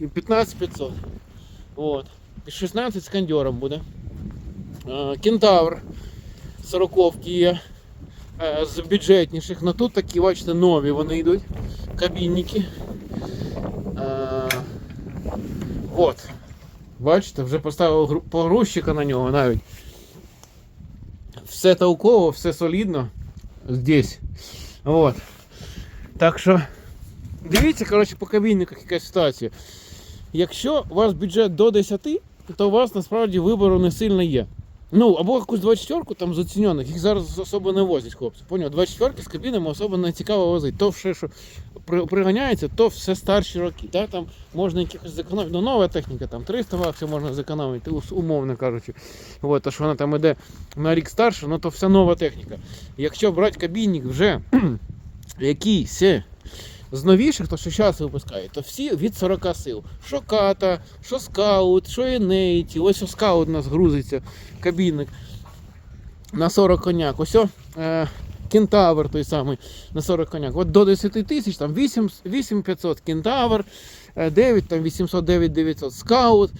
і 15 500. От. І 16 з кондьором буде. Е, Кентавр 40 є. Е, З бюджетніших. Ну тут такі, бачите, нові вони йдуть. Кабінники. Е, От. Бачите, вже поставив погрузчика на нього навіть. Все толково, все солідно здесь. От. Так що дивіться, коротше, по кабінниках яка ситуація. Якщо у вас бюджет до 10, то у вас насправді вибору не сильно є. Ну, або якусь 24-ку там з оцінених, їх зараз особо не возять, хлопці. Поняв, 24-ки з кабінами особо не цікаво возити. То все, що при- приганяється, то все старші роки. Да? Там можна якихось зекономити. Ну, нова техніка, там 300 баксів можна зекономити, умовно кажучи. От, то що вона там іде на рік старше, ну то вся нова техніка. Якщо брати кабінник вже якийсь з новіших, то що зараз випускають, то всі від 40 сил. Що ката, що скаут, що енейті. Ось у скаут у нас грузиться кабінник на 40 коняк. Ось о, е, кентавр той самий на 40 коняк. От до 10 тисяч, там 8, 8500 кентавр, е, 9, там 800, 9 900 скаут,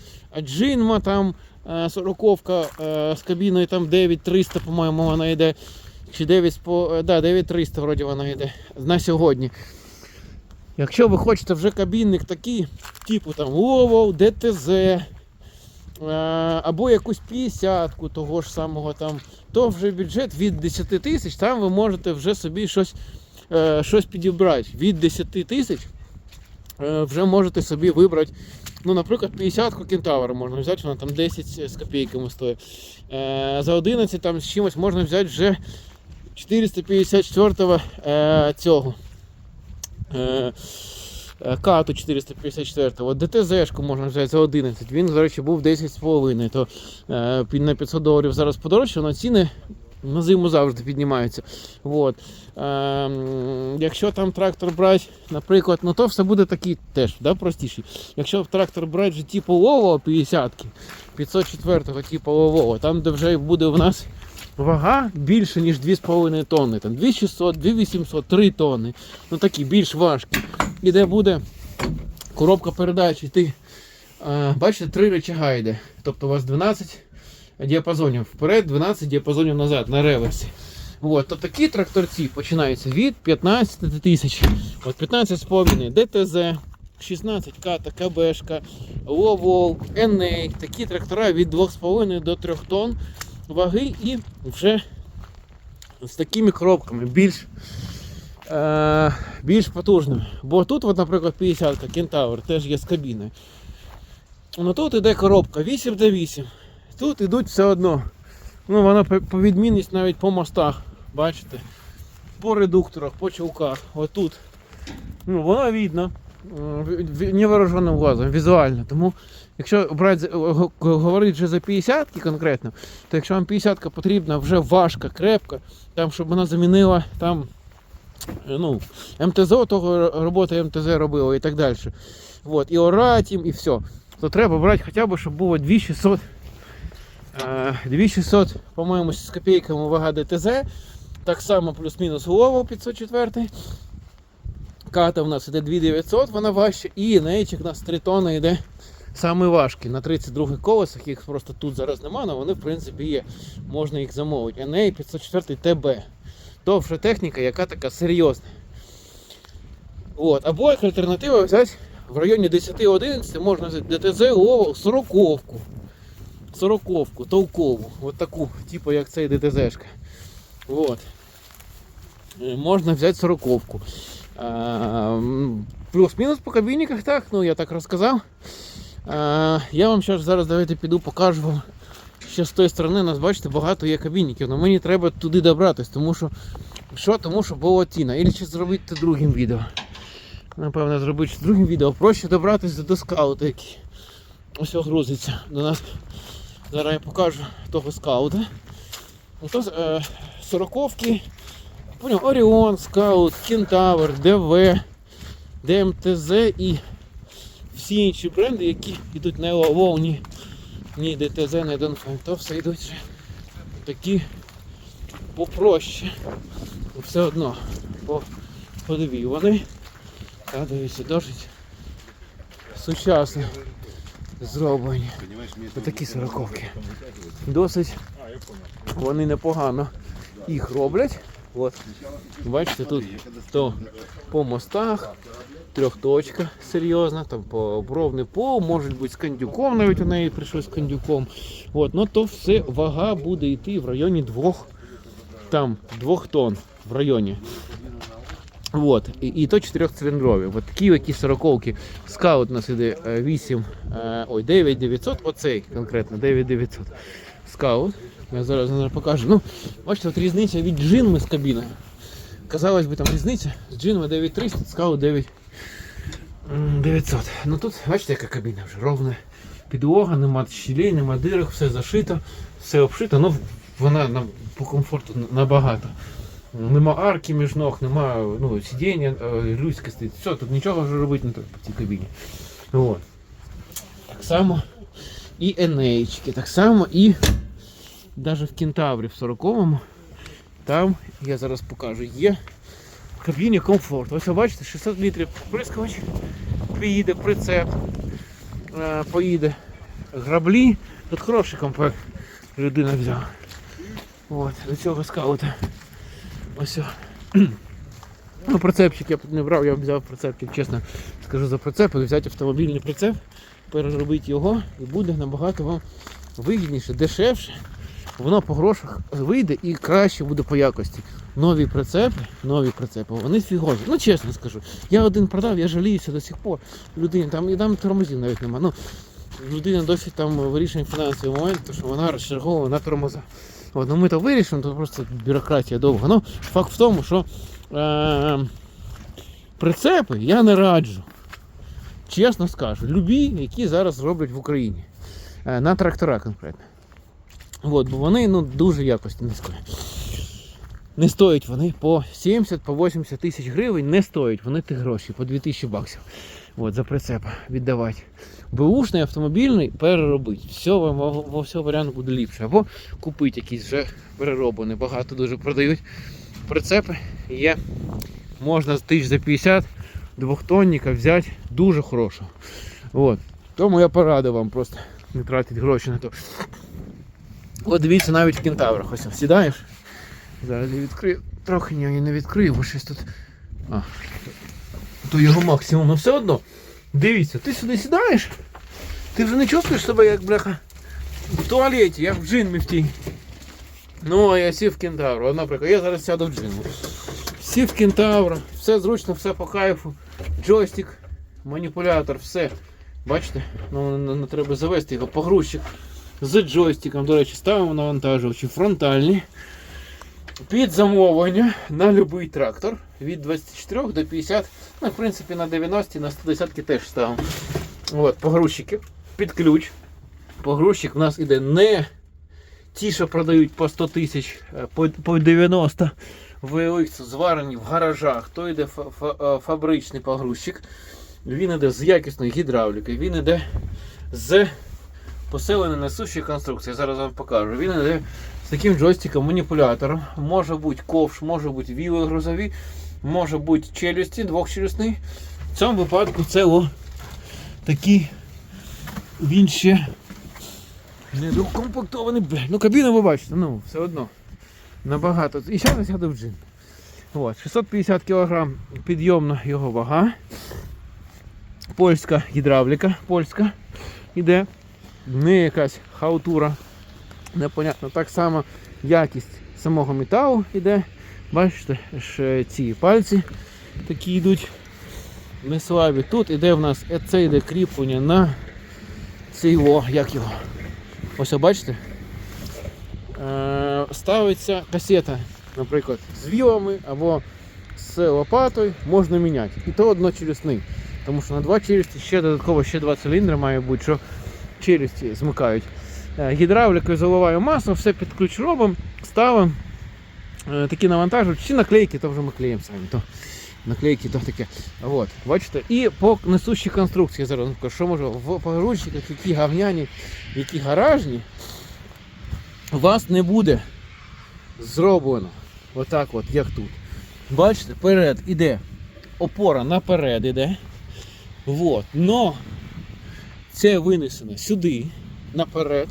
джинма там е, 40 е, з кабіною там 9300, по-моєму, вона йде. Чи 9, е, да, 9300 вроді вона йде на сьогодні. Якщо ви хочете вже кабінник такий, типу там Ловол, ДТЗ, е, або якусь 50-ку того ж самого там, то вже бюджет від 10 тисяч, там ви можете вже собі щось, е, щось підібрати. Від 10 тисяч е, вже можете собі вибрати. Ну, наприклад, 50-ку кентавра можна взяти, вона там 10 з копійками стоїть. За 11 там з чимось можна взяти вже 454 е, цього. Е, е, Кату 454, от ДТЗ-шку можна взяти за 11. Він, до речі, був 10,5, то е, на 500 доларів зараз подорожче, але ціни на зиму завжди піднімаються. От. Якщо там трактор брати, наприклад, ну то все буде такий теж да, простіший. Якщо трактор брати вже типу Лово 50 504 типу Лово, там де вже буде в нас вага більше, ніж 2,5 тонни. Там 2600, 2800, 3 тонни. Ну такі більш важкі. І де буде коробка передач йти. е, Бачите, три рычага йде. Тобто у вас 12 діапазонів вперед, 12 діапазонів назад на реверсі. От, то такі тракторці починаються від 15 тисяч. От 15,5 ДТЗ, 16 ката, КБшка, Ловол, Еней. Такі трактора від 2,5 до 3 тонн ваги і вже з такими коробками більш, е, більш потужними. Бо тут, от, наприклад, 50-ка Кентавр теж є з кабіною. Ну тут іде коробка 8 до 8. Тут ідуть все одно. Ну, вона по, відмінність навіть по мостах, бачите? По редукторах, по чулках. Отут. Ну, воно видно. е, Невооруженим глазом, візуально. Тому, якщо брати, говорити вже за 50 конкретно, то якщо вам 50 потрібна вже важка, крепка, там, щоб вона замінила там, е, ну, МТЗ, того роботи МТЗ робила і так далі. От, і орать їм, і все. То треба брати хоча б, щоб було 2600. е, 2600, по-моєму, з копійками вага ДТЗ. Так само плюс-мінус Лово 504. Ката в нас іде 2900, вона важча. І нейчик у нас 3 тонни йде саме важкий. На 32 колесах їх просто тут зараз немає, але вони в принципі є. Можна їх замовити. NA 504 ТБ. Довша техніка, яка така серйозна. От. Або як альтернатива взяти в районі 10-11 можна взяти ДТЗ Лово 40-ку. 40-ку, толкову. От таку, типу як цей ДТЗшка. От. Е, Можна взяти 40-ку. Плюс-мінус по кабінниках, так, ну я так розказав. А, Я вам щас зараз давайте піду покажу вам. Ще з тої сторони нас, бачите, багато є кабінників, але мені треба туди добратись, тому що що? Тому що була ціна. Ілі ще зробити другим відео. Напевно, зробити другим відео. Проще добратися до скаута, який ось грузиться до нас. Зараз я покажу того скаута. Ото е, сороковки. Оріон, Скаут, Кентавр, ДВ, ДМТЗ і всі інші бренди, які йдуть не Ловол, ні, ДТЗ, ні Донфен, то все йдуть такі попроще. Все одно по, по вони. Та дивіться, досить сучасно зроблені. Отакі сороковки. Досить вони непогано їх роблять. От. Бачите, тут то по мостах, трьохточка серйозна, там по бровний пол, може бути з кандюком, навіть у неї прийшлось з кандюком. От, ну то все вага буде йти в районі двох, там, двох тонн в районі. Вот. І, і то чотирьохциліндрові. От такі які сороковки. Скаут у нас іде е, 8, е, ой, 9900, оцей конкретно 9900. Скаут. Я зараз зараз покажу. Ну, бачите, от різниця від джинми з кабіною. Казалось би, там різниця з джинми 9300, скаут 9900. Ну тут, бачите, яка кабіна вже ровна. Підлога, нема щілей, нема дирок, все зашито, все обшито. Ну, вона нам по комфорту набагато. Нема арки між ног, нема ну, сидіння, е, людське стоїть. Все, тут нічого вже робити не треба по цій кабіні. От. Так само і енеєчки, так само і навіть в кентаврі в 40-му, там, я зараз покажу, є в кабіні комфорт. Ось ви бачите, 600 літрів прискувач, поїде прицеп, е, поїде граблі. Тут хороший комплект людина взяла. От, до цього скаута. Ось. Ну, прицепчик я б не брав, я б взяв прицепчик, чесно скажу за прицеп, взяти автомобільний прицеп, переробити його і буде набагато вам вигідніше, дешевше. Воно по грошах вийде і краще буде по якості. Нові прицепи, нові прицепи, вони фігові. Ну чесно скажу. Я один продав, я жаліюся до сих пор. Людині там і там тормозів навіть нема. Ну, людина досить там вирішує фінансовий момент, тому що вона розчерговує на тормоза. От, ну ми то вирішимо, то просто бюрократія довга. Ну, факт в тому, що е- прицепи я не раджу. Чесно скажу, любі, які зараз роблять в Україні. Е, на трактора конкретно. От, бо вони ну, дуже якості низької. Не стоять вони по 70 по 80 тисяч гривень, не стоять вони тих грошей, по 2000 баксів. От, за прицепа віддавати. Бушний автомобільний переробити. Все вам во, всього варіанту буде ліпше. Або купити якийсь вже перероблений. Багато дуже продають прицепи. Є. Можна з тисяч за 50 двохтонника взяти дуже хорошого. От. Тому я порадив вам просто не тратити гроші на то. От дивіться навіть в кентаврах. Ось сідаєш. Зараз я відкрию. Трохи ні, не відкрию, бо щось тут. А, то його максимум, але все одно. Дивіться, ти сюди сідаєш, ти вже не чувствуєш себе як бляха в туалеті, як в джинмі в тій. Ну, а я сів в кентавру. Наприклад, я зараз сяду в джинму. Сів в кентавра, все зручно, все по кайфу. Джойстик, маніпулятор, все. Бачите? Ну, не треба завести його погрузчик з джойстиком. До речі, ставимо навантажувачі фронтальні. Під замовлення на будь-який трактор від 24 до 50, ну, в принципі, на 90 на 110 теж ставимо. От, погрузчики під ключ. Погрузчик у нас іде не ті, що продають по 100 тисяч, по, по 90 VLX зварені в гаражах. То йде фа- фа- фабричний погрузчик. Він іде з якісної гідравліки, він іде з поселеної несущої конструкції. Зараз вам покажу. Він іде з таким джойстиком, маніпулятором. Може бути ковш, може бути віли грузові, може бути челюсті, двохчелюсний. В цьому випадку це о, такий він ще не докомплектований. бля. Ну кабіну ви бачите, ну все одно. Набагато. І я сяду в джин. От, 650 кг підйомна його вага. Польська гідравліка, польська іде. Не якась хаутура непонятно. Так само якість самого металу йде. Бачите, ж ці пальці такі йдуть не слабі. Тут іде в нас е, це йде кріплення на цей о, як його. Ось бачите? Е, ставиться касета, наприклад, з вілами або з лопатою можна міняти. І то одночелюсний. Тому що на два челюсті ще додатково ще два циліндри має бути, що челюсті змикають. Е, Гідравлікою заливаю масло, все під ключ робимо, ставимо. Е, Такі навантажують, чи наклейки, то вже ми клеїмо самі. То наклейки, то таке. От, бачите? І по несущій конструкції зараз що може в погрузчиках, які гавняні, які гаражні, у вас не буде зроблено отак от, як тут. Бачите, перед іде опора наперед іде. Вот. Но це винесено сюди, наперед.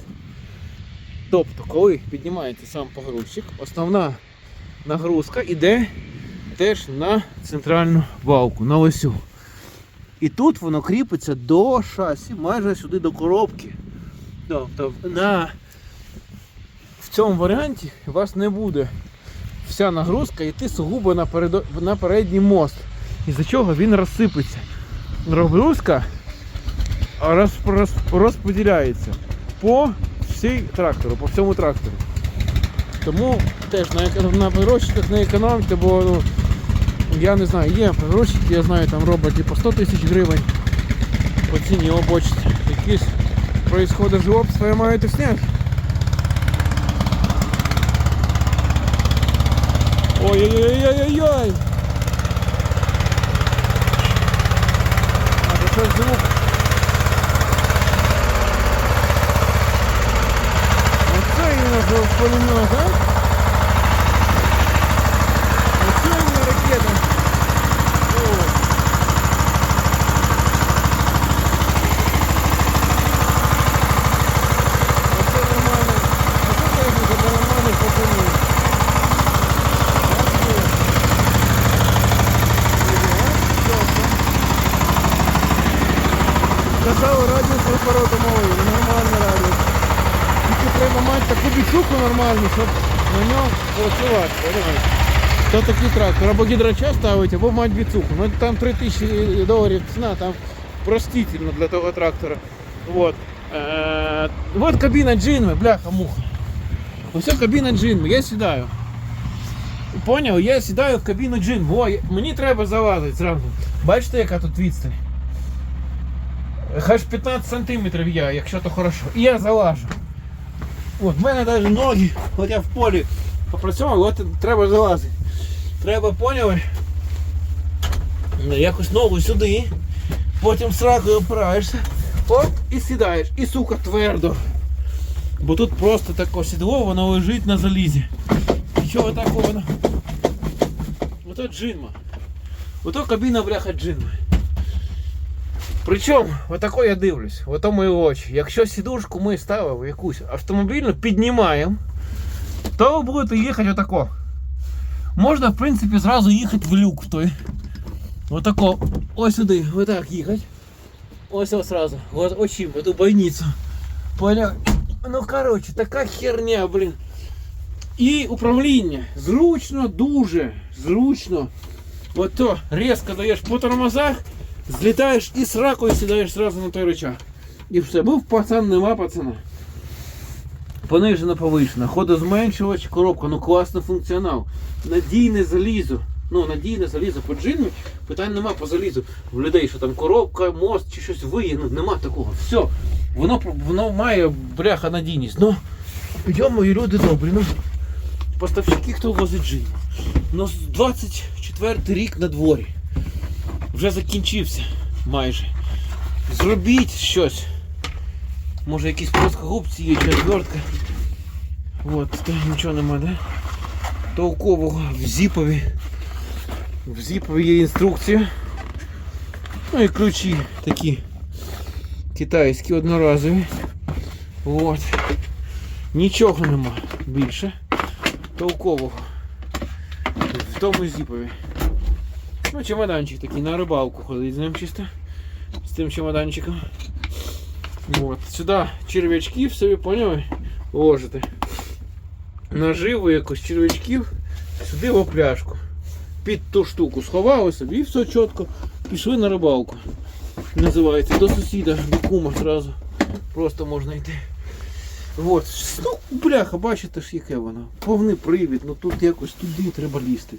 Тобто, коли піднімається сам погрузчик, основна нагрузка йде теж на центральну балку, на осю. І тут воно кріпиться до шасі, майже сюди до коробки. Тобто на... в цьому варіанті у вас не буде вся нагрузка йти сугубо на, передо... на передній мост. Із-за чого він розсипеться. Нагрузка роз... роз... розподіляється по всій трактору, по всьому трактору. Тому теж на, еко- на погрузчиках не економте, бо ну, я не знаю, є погрузчики, я знаю, там роблять і по 100 тисяч гривень по ціні обочці. Якісь происходи жлобства маєте зняти. Ой-ой-ой-ой-ой-ой! А це щось звук. Оце іменно був пулемет, а? Оце іменно ракета. О. Оце нормально. Оце техніка для нормальних пацанів. Казали радіус препарату малий, нормальний радіус. Тільки треба мати таку бічуху нормальну, щоб на ньому працювати. То такий трактор, або гідроча ставить, або мати біцуху. Ну там 3000 доларів ціна, там простительно для того трактора. Вот. Е, вот кабіна джинми, бляха муха. Ось кабіна джинми, я сідаю. Поняв, я сідаю в кабіну джин. О, мені треба залазити зразу. Бачите, яка тут відстань? Хай 15 сантиметрів я, якщо то хорошо. І я залажу. От, в мене навіть ноги, от я в полі попрацював, от треба залазити. Треба, поняли? Якось ногу сюди, потім сракою опираєшся, оп, і сідаєш. І сука твердо. Бо тут просто таке сідло, воно лежить на залізі. Нічого такого. Ото джинма. Ото кабіна бляха джинма. Причому, отако я дивлюсь, ото мої очі. Якщо сідушку ми ставимо якусь автомобільну, піднімаємо, то ви будете їхати отако. Можна, в принципі, зразу їхати в люк той. Отако. Ось сюди, отак їхати. Ось ось сразу. Вот очим, в эту бойницю. Понял? Ну короче, така херня, блін. І управління. Зручно, дуже зручно. Ото різко даєш по тормозах, злітаєш і з ракою сідаєш сразу на той рычаг. І все, був пацан, нема пацана. Понижена повишена, ходозменшувач, коробка, ну класний функціонал. Надійне залізо. Ну, надійне залізо по джинмі, питань нема по залізу. В людей, що там коробка, мост чи щось виє, ну нема такого. Все. Воно, воно має бляха надійність. Ну, і люди добрі. Ну, поставщики, хто возить джин. Ну, 24 рік на дворі. Вже закінчився майже. Зробіть щось. Може якісь плоскогубці є, чи отвертка. От, та нічого нема, да? Толкового в зіпові. В зіпові є інструкція. Ну і ключі такі китайські одноразові. От. Нічого нема більше. Толкового. В тому зіпові. Ну, чемоданчик такий на рибалку ходить з ним чисто. З тим чемоданчиком. Вот. Сюди черв'ячків собі, поняли? Ложите. Наживу якось черв'ячків сюди в пляшку. Під ту штуку сховали собі і все чітко. Пішли на рибалку. Називається до сусіда, до кума зразу. Просто можна йти. Вот. Ну, бляха, бачите ж яке воно. Повний привід, ну тут якось туди треба лізти.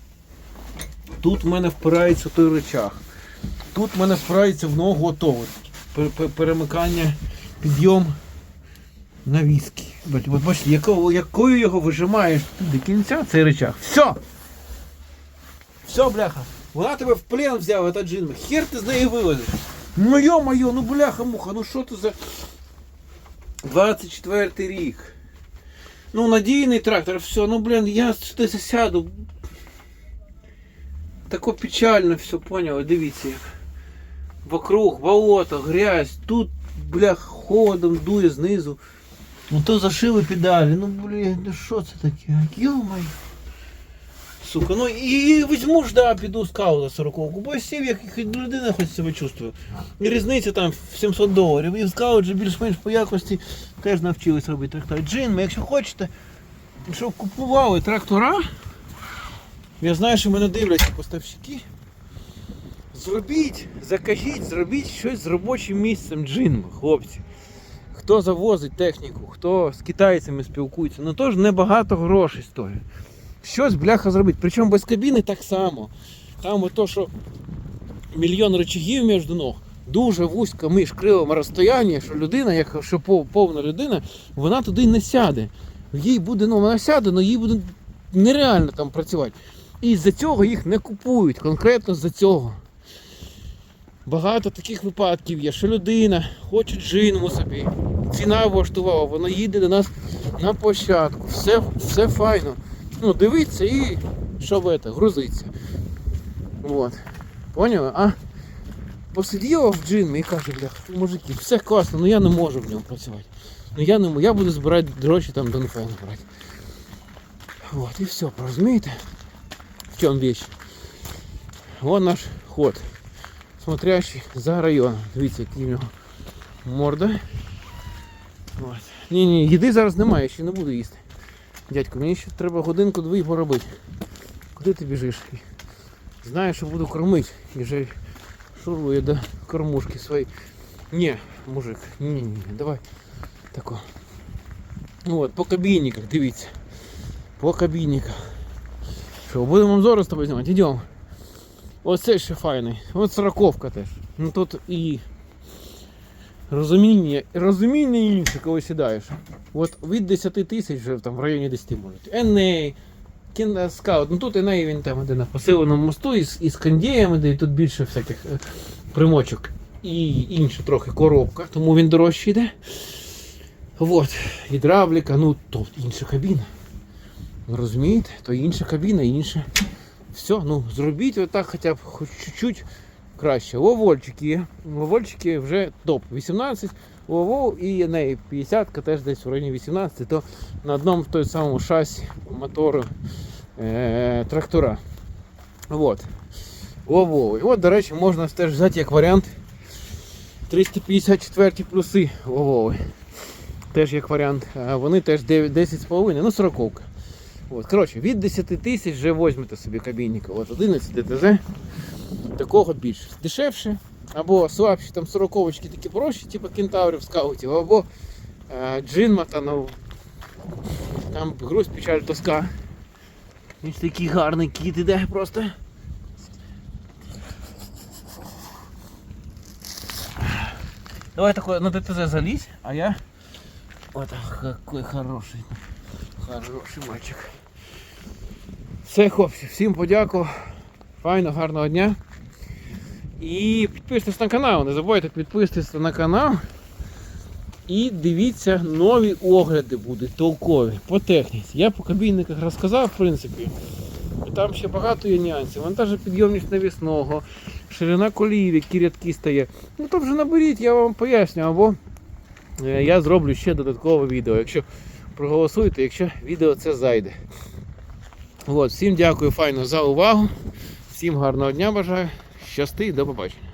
Тут в мене впирається той речах. Тут в мене впирається в ногу пер- Перемикання, підйом на віскі. От бачите, якого, якою його вижимаєш до кінця цей речах. Все! Все, бляха. Вона тебе в плен взяла, та джинма. Хер ти з неї вилазиш. Ну йо-моє, ну бляха муха, ну що це за 24 рік. Ну, надійний трактор, все, ну блін, я засяду. Тако печально все, поняли, дивіться як. Вокруг болото, грязь, тут блях, холодом дує знизу. Ну то зашили педалі. Ну блін, ну що це таке? Йо-моє. Сука, ну і візьму ж, да, піду скауда 40 бо я сів, як людина хоч себе чувствую. І різниця там в 700 доларів. І в скаут же більш-менш по якості теж навчились робити трактор. Джин, якщо хочете, щоб купували трактора, я знаю, що мене дивляться поставщики. Зробіть, закажіть, зробіть щось з робочим місцем джинма, хлопці. Хто завозить техніку, хто з китайцями спілкується, ну теж небагато грошей стоїть. Щось бляха зробити. Причому без кабіни так само. Там ото, що мільйон речагів між ног, дуже вузько між крилами розстояння, що людина, як що повна людина, вона туди не сяде. Їй буде, ну вона сяде, але їй буде нереально там працювати. І з-за цього їх не купують, конкретно з-за цього. Багато таких випадків є, що людина хоче джинму собі, ціна влаштувала, вона їде до нас на площадку, все, все файно. Ну, дивиться і щоб це, грузиться. Вот. Поняли? А посиділа в джинмі і каже, бля, мужики, все класно, але я не можу в ньому працювати. Ну я не я буду збирати гроші там до НФН брати. Вот, і все, розумієте? Чому вещь? Вон наш ход. Смотрящий за районом. Дивіться, який в нього морда. От. Ні, ні, їди зараз немає, ще не буду їсти. Дядько, мені ще треба годинку-дві поробити. Куди ти біжиш? Знаю, що буду кормити. І вже шурує до кормушки своєї. Ні, мужик, ні, ні, давай. Тако. От, по кабінниках, дивіться. По кабінниках. Що, будемо обзори з тобою знімати? Йдемо. Оце ще файний. От сороковка теж. Ну тут і розуміння, розуміння інше, коли сідаєш. От від 10 тисяч вже там в районі 10 можуть. Еней, Кінда Скаут. Ну тут Еней він там іде на посиленому мосту із, із кондієм іде, тут більше всяких е, примочок. І інша трохи коробка, тому він дорожчий йде. От, гідравліка, ну то інша кабіна. Розумієте? То інша кабіна, інша. Все, ну зробіть отак хоча б хоч чуть-чуть краще. Ловольчики. Ловольчики вже топ. 18 ловов і неї 50 теж десь в районі 18, то на одному в той самому шасі мотору е- трактора. Вот. Лововий. От, до речі, можна теж взяти як варіант 354 плюси лововий. Теж як варіант. Вони теж 10,5, ну 40. От, коротше, від 10 тисяч вже візьмете собі кабінника. От 11 ДТЗ. Такого більше. Дешевше. Або слабші, там 40 такі прощі, типу кентаврів скаутів, або е, джинмата, ну там груз печаль тоска. Ж такий гарний кіт іде просто. Давай такой на ДТЗ залізь, а я... Вот какой хороший. Хороший мальчик. Все, хлопці, всім подякував. Файно, гарного дня. І підписуйтесь на канал, не забувайте підписуватися на канал. І дивіться, нові огляди будуть толкові по техніці. Я по кабінниках розказав, в принципі. Там ще багато є нюансів. Вантажопідйомність навісного, ширина коліїв, які рядки стає. Ну то вже наберіть, я вам поясню, або е, я зроблю ще додаткове відео, якщо проголосуєте, якщо відео це зайде. От, всім дякую файно за увагу. Всім гарного дня бажаю. Щасти і до побачення.